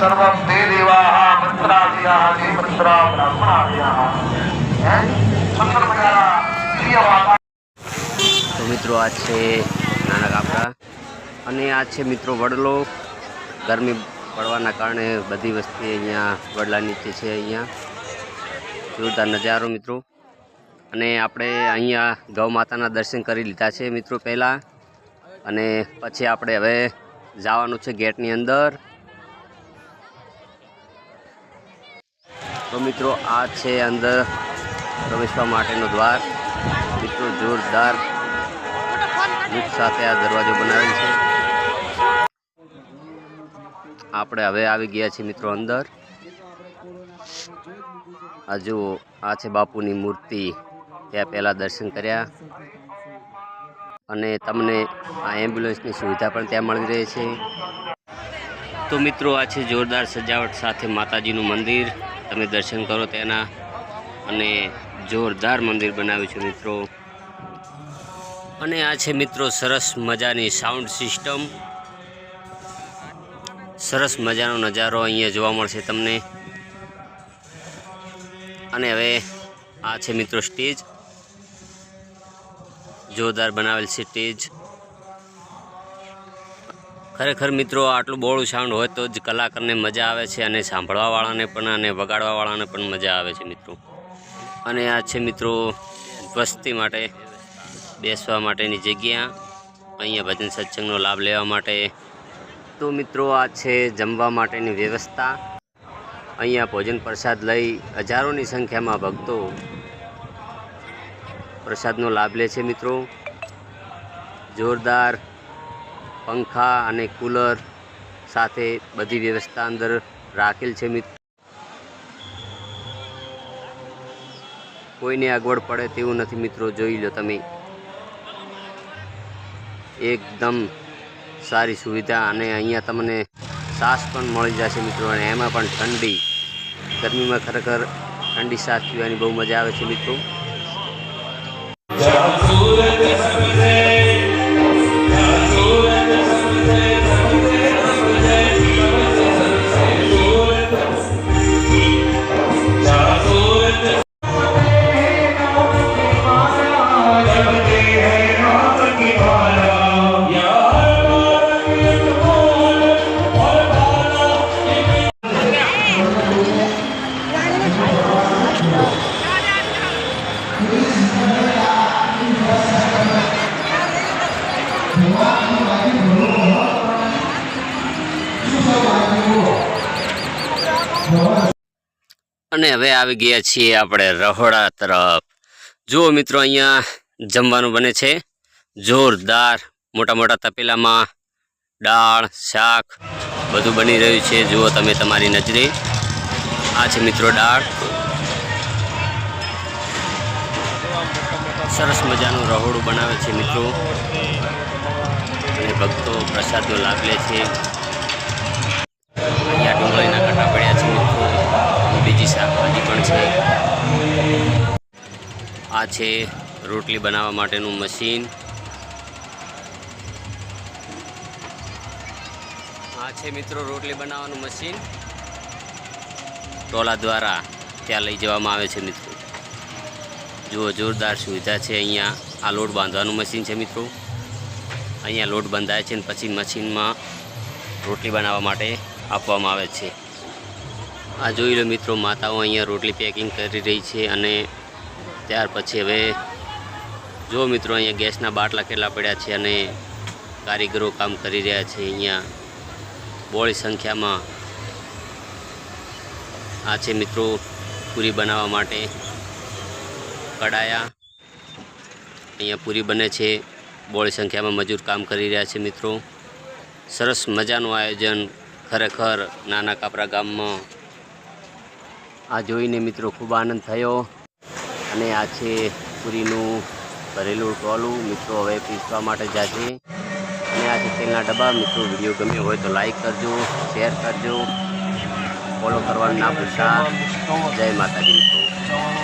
સર્વમ તે દેવાહ મંત્રાદિયાહ તે મંત્રા બ્રાહ્મણાદિયાહ સુંદર મજાના પ્રિય તો મિત્રો આ છે નાના કાપડા અને આ છે મિત્રો વડલો ગરમી પડવાના કારણે બધી વસ્તી અહીંયા વડલા નીચે છે અહીંયા જોરદાર નજારો મિત્રો અને આપણે અહીંયા ગૌ માતાના દર્શન કરી લીધા છે મિત્રો પહેલાં અને પછી આપણે હવે જવાનું છે ગેટની અંદર તો મિત્રો, આ છે અંદર પ્રવેશવા માટેનો દ્વાર. મિત્રો, જોરદાર લુક સાથે આ દરવાજો બનાવેલ છે. આપણે હવે આવી ગયા છીએ મિત્રો અંદર. જુઓ, આ છે બાપુની મૂર્તિ. ત્યાં પહેલાં દર્શન કર્યા. અને તમને આ એમ્બ્યુલન્સની સુવિધા પણ ત્યાં મળી રહે છે. તો મિત્રો, આ છે જોરદાર સજાવટ સાથે માતાજીનું મંદિર. તમે દર્શન કરો તેના અને જોરદાર મંદિર બનાવ્યું છે મિત્રો. અને આ છે મિત્રો સરસ મજાની સાઉન્ડ સિસ્ટમ સરસ મજાનો નજારો અહીંયા જોવા મળશે તમને. અને હવે આ છે મિત્રો સ્ટેજ. જોરદાર બનાવેલ છે સ્ટેજ. ખરેખર મિત્રો, આટલું બોળું સાઉન્ડ હોય તો જ કલાકારને મજા આવે છે અને સાંભળવાવાળાને પણ અને વગાડવાવાળાને પણ મજા આવે છે મિત્રો. અને આ છે મિત્રો વસ્તી માટે બેસવા માટેની જગ્યા. અહીંયા ભજન સત્સંગનો લાભ લેવા માટે. તો મિત્રો, આ છે જમવા માટેની વ્યવસ્થા. અહીંયા ભોજન પ્રસાદ લઈ હજારોની સંખ્યામાં ભક્તો પ્રસાદનો લાભ લે છે મિત્રો. જોરદાર પંખા અને કુલર સાથે બધી વ્યવસ્થા અંદર રાખેલ છે મિત્રો કોઈને અગવડ પડે તેવું નથી મિત્રો, જોઈ લો તમે. એકદમ સારી સુવિધા અને અહીંયા તમને સાસ પણ મળી જશે મિત્રો, અને એમાં પણ ઠંડી. ગરમીમાં ખરેખર ઠંડી સાસ પીવાની બહુ મજા આવે છે મિત્રો. અને હવે આવી ગયા છીએ આપણે રહોડા તરફ. જુઓ મિત્રો, અહીંયા જમવાનું બને છે. જોરદાર મોટા મોટા તપેલામાં દાળ, શાક બધું બની રહ્યું છે. જુઓ તમે તમારી નજરે. આ છે મિત્રો દાળ. સરસ મજાનું રહોડું બનાવે છે મિત્રો. અને ભક્તો પ્રસાદનો લાભ લે છે. આ છે રોટલી બનાવવા માટેનું મશીન. આ છે મિત્રો રોટલી બનાવવાનું મશીન. ટોલા દ્વારા ત્યાં લઈ જવામાં આવે છે મિત્રો. જુઓ, જોરદાર સુવિધા છે અહીંયા. આ લોટ બાંધવાનું મશીન છે મિત્રો. અહીંયા લોટ બંધાય છે અને પછી મશીનમાં રોટલી બનાવવા માટે આપવામાં આવે છે. આ જોઈ લો મિત્રો, માતાઓ અહીંયા રોટલી પેકિંગ કરી રહી છે અને ત્યાર પછી હવે જો મિત્રો અહીંયા ગેસના બાટલા કેટલા પડ્યા છે અને કારીગરો કામ કરી રહ્યા છે અહીંયા બોળી સંખ્યામાં. આ છે મિત્રો પૂરી બનાવવા માટે કડાયા. અહીંયા પૂરી બને છે, બોળી સંખ્યામાં મજૂર કામ કરી રહ્યા છે મિત્રો. સરસ મજાનું આયોજન ખરેખર નાના કાપરા ગામમાં. આ જોઈને મિત્રો ખૂબ આનંદ થયો. અને આ છે પૂરીનું ભરેલું ટોલું. મિત્રો, હવે પીસવા માટે જાશે અને આ છે તેલના ડબ્બા. મિત્રો, વીડિયો ગમ્યો હોય તો લાઈક કરજો, શેર કરજો. ફોલો કરવાનું ના ભૂલતા. જય માતાજી, મિત્રો.